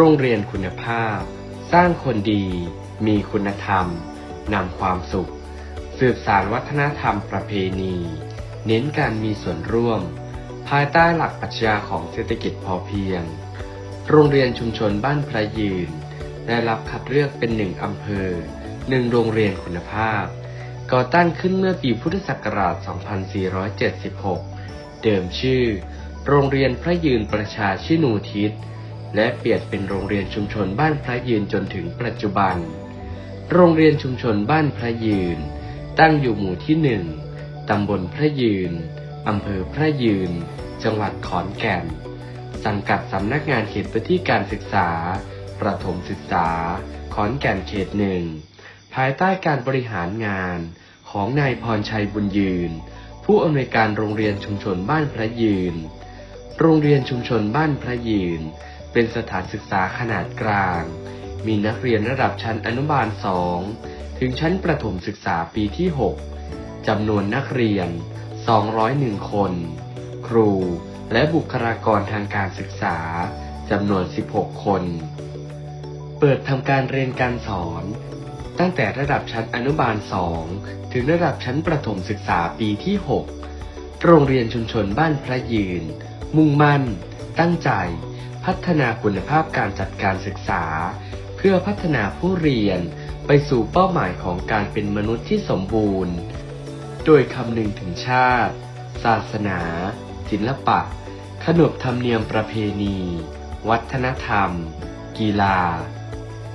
รงเรียนคุณภาพ สร้างคนดี มีคุณธรรม นำความสุข สืบสารวัฒนธรรมประเพณี เน้นการมีส่วนร่วม ภายใต้หลักปรัชญาของเศรษฐกิจพอเพียง โรงเรียนชุมชนบ้านพระยืน ได้รับคัดเลือกเป็นหนึ่งอำเภอหนึ่งโรงเรียนคุณภาพ ก่อตั้งขึ้นเมื่อปีพุทธศักราช 2476 เดิมชื่อ โรงเรียนพระยืนประชาชินูทิศ และเปลี่ยนเป็นโรงเรียนชุมชนบ้านพระยืนจนถึงปัจจุบัน โรงเรียนชุมชนบ้านพระยืน ตั้งอยู่หมู่ที่หนึ่งตำบลพระยืน อำเภอพระยืน จังหวัดขอนแก่น สังกัดสำนักงานเขตพื้นที่การศึกษา ประถมศึกษา ขอนแก่นเขตหนึ่ง ภายใต้การบริหารงานของนายพรชัยบุญยืน ผู้อำนวยการโรงเรียนชุมชนบ้านพระยืน โรงเรียนชุมชนบ้านพระยืน เป็นสถานศึกษาขนาดกลาง มีนักเรียนระดับชั้นอนุบาล 2 ถึงชั้นประถมศึกษาปีที่ 6 จำนวนนักเรียน 201 คน ครู และบุคลากรทางการศึกษา จำนวน 16 คน เปิดทำการเรียนการสอน ตั้งแต่ระดับชั้นอนุบาล 2 ถึงระดับชั้นประถมศึกษาปีที่ 6 โรงเรียนชุมชนบ้านพระยืน มุ่งมั่น ตั้งใจ พัฒนาคุณภาพการจัดการศึกษา เพื่อพัฒนาผู้เรียนไปสู่เป้าหมายของการเป็นมนุษย์ที่สมบูรณ์ โดยคำนึงถึงชาติ ศาสนา ศิลปะ ขนบธรรมเนียมประเพณี วัฒนธรรม กีฬา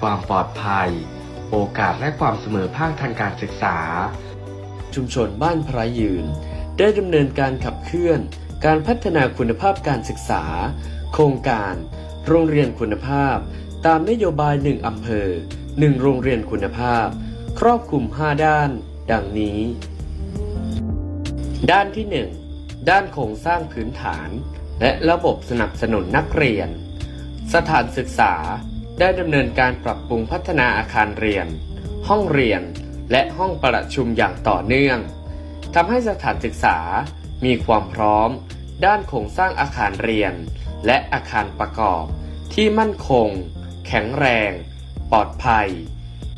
ความปลอดภัย โอกาสและความเสมอภาคทางการศึกษา ชุมชนบ้านพระยืน ได้ดำเนินการขับเคลื่อน การพัฒนาคุณภาพการศึกษา โครงการ โรงเรียนคุณภาพ ตามนโยบายหนึ่งอำเภอหนึ่งโรงเรียนคุณภาพ ครอบคลุม 5 ด้าน ดังนี้ ด้านที่ 1 ด้านโครงสร้างพื้นฐาน และระบบสนับสนุนนักเรียน สถานศึกษาได้ดำเนินการปรับปรุงพัฒนาอาคารเรียน ห้องเรียน และห้องประชุมอย่างต่อเนื่องทำให้สถานศึกษามีความพร้อม ด้านโครงสร้างอาคารเรียน และอาคารประกอบ ที่มั่นคง แข็งแรง ปลอดภัย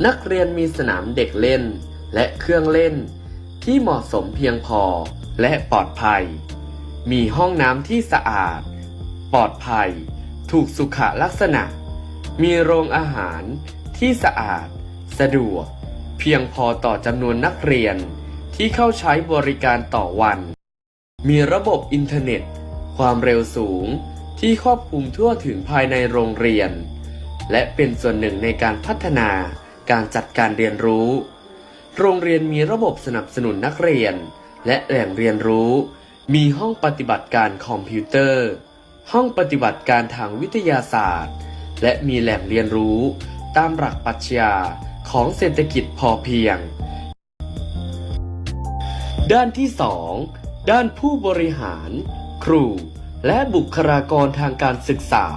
นักเรียนมีสนามเด็กเล่น และเครื่องเล่น ที่เหมาะสมเพียงพอและปลอดภัย มีห้องน้ำที่สะอาด ปลอดภัย ถูกสุขลักษณะ มีโรงอาหารที่สะอาด สะดวก เพียงพอต่อจำนวนนักเรียนที่เข้าใช้บริการต่อวัน มีระบบอินเทอร์เน็ต ความเร็วสูง ที่ครอบคลุมทั่วถึงภายในโรงเรียน และเป็นส่วนหนึ่งในการพัฒนาการจัดการเรียนรู้ โรงเรียนมีระบบสนับสนุนนักเรียน และแหล่งเรียนรู้ มีห้องปฏิบัติการคอมพิวเตอร์ ห้องปฏิบัติการทางวิทยาศาสตร์ และมีแหล่งเรียนรู้ตามหลักปรัชญาของเศรษฐกิจพอเพียง ด้านที่ 2 ด้านผู้บริหาร ครู และบุคลากรทางการศึกษา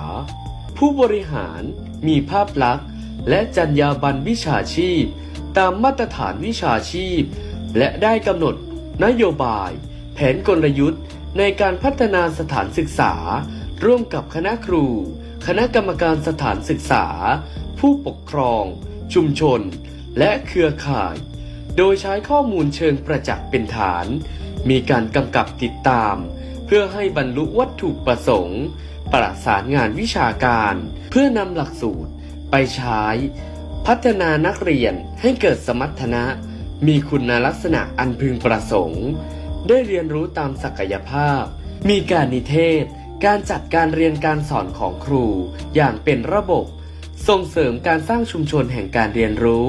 ผู้บริหารมีภาพลักษณ์ และจรรยาบรรณวิชาชีพ ตามมาตรฐานวิชาชีพ และได้กำหนดนโยบาย แผนกลยุทธ์ ในการพัฒนาสถานศึกษา ร่วมกับคณะครู คณะกรรมการสถานศึกษา ผู้ปกครอง ชุมชน และเครือข่าย โดยใช้ข้อมูลเชิงประจักษ์เป็นฐาน มีการกำกับติดตาม พื่อให้บรรลุวัตถุประสงค์ ประสานงานวิชาการ เพื่อนำหลักสูตร ไปใช้ พัฒนานักเรียนให้เกิดสมรรถนะ มีคุณลักษณะอันพึงประสงค์ ได้เรียนรู้ตามศักยภาพ มีการนิเทศ การจัดการเรียนการสอนของครู อย่างเป็นระบบ ส่งเสริมการสร้างชุมชนแห่งการเรียนรู้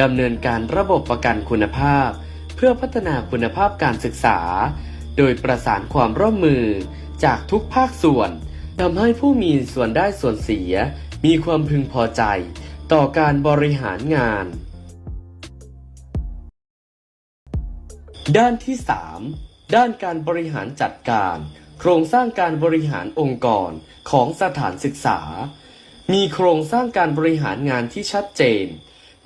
ดำเนินการระบบประกันคุณภาพ เพื่อพัฒนาคุณภาพการศึกษา โดยประสานความร่วมมือจากทุกภาคส่วนทำให้ผู้มีส่วนได้ส่วนเสีย มีความพึงพอใจต่อการบริหารงาน ด้านที่ 3 ด้านการบริหารจัดการ โครงสร้างการบริหารองค์กรของสถานศึกษา มีโครงสร้างการบริหารงานที่ชัดเจน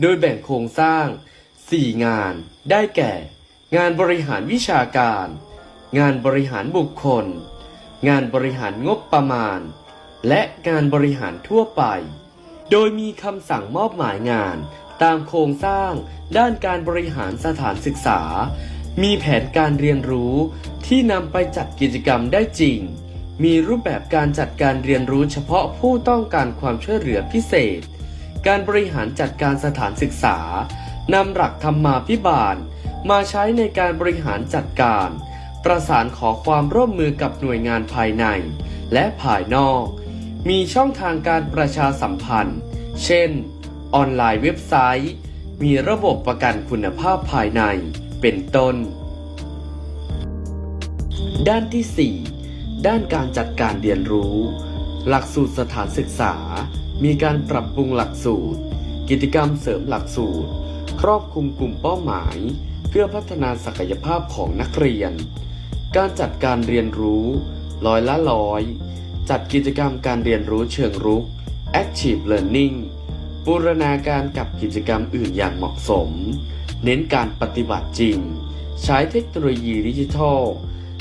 โดยแบ่งโครงสร้าง 4 งาน ได้แก่ งานบริหารวิชาการ งานบริหารบุคคล งานบริหารงบประมาณ และงานบริหารทั่วไป โดยมีคำสั่งมอบหมายงานตามโครงสร้างด้านการบริหารสถานศึกษา มีแผนการเรียนรู้ที่นำไปจัดกิจกรรมได้จริง มีรูปแบบการจัดการเรียนรู้เฉพาะผู้ต้องการความช่วยเหลือพิเศษ การบริหารจัดการสถานศึกษานำหลักธรรมาภิบาล มาใช้ในการบริหารจัดการ ประสานขอความร่วมมือกับหน่วยงานภายใน และภายนอก มีช่องทางการประชาสัมพันธ์ เช่น ออนไลน์เว็บไซต์ มีระบบประกันคุณภาพภายใน เป็นต้น ด้านที่ 4 ด้านการจัดการเรียนรู้ หลักสูตรสถานศึกษา มีการปรับปรุงหลักสูตร กิจกรรมเสริมหลักสูตร ครอบคลุมกลุ่มเป้าหมาย เพื่อพัฒนาศักยภาพของนักเรียน การจัดการเรียนรู้ร้อยละร้อย จัดกิจกรรมการเรียนรู้เชิงรุก Active Learning บูรณาการกับกิจกรรมอื่นอย่างเหมาะสม เน้นการปฏิบัติจริง ใช้เทคโนโลยีดิจิทัล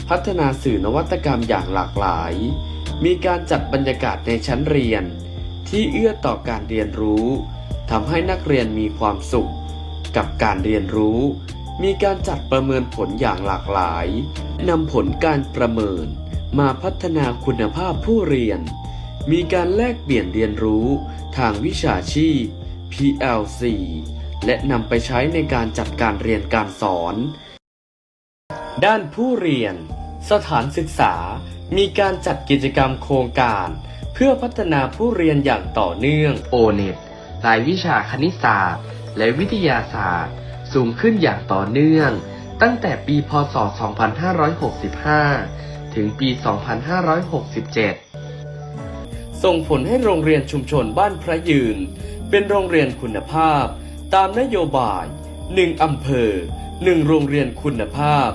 พัฒนาสื่อนวัตกรรมอย่างหลากหลาย มีการจัดบรรยากาศในชั้นเรียน ที่เอื้อต่อการเรียนรู้ทำให้นักเรียนมีความสุข กับการเรียนรู้ มีการจัดประเมินผลอย่างหลากหลายนำผลการประเมินมาพัฒนาคุณภาพผู้เรียน มีการแลกเปลี่ยนเรียนรู้ทางวิชาชีพ PLC และนำไปใช้ในการจัดการเรียนการสอน ด้านผู้เรียน สถานศึกษา มีการจัดกิจกรรมโครงการ เพื่อพัฒนาผู้เรียนอย่างต่อเนื่อง โอเน็ตรายวิชาคณิตศาสตร์ และวิทยาศาสตร์ สูงขึ้นอย่างต่อเนื่อง ตั้งแต่ปีพศ 2565 ถึงปี 2567 ส่งผลให้โรงเรียนชุมชนบ้านพระยืน เป็นโรงเรียนคุณภาพ ตามนโยบาย 1 อำเภอ 1 โรงเรียนคุณภาพ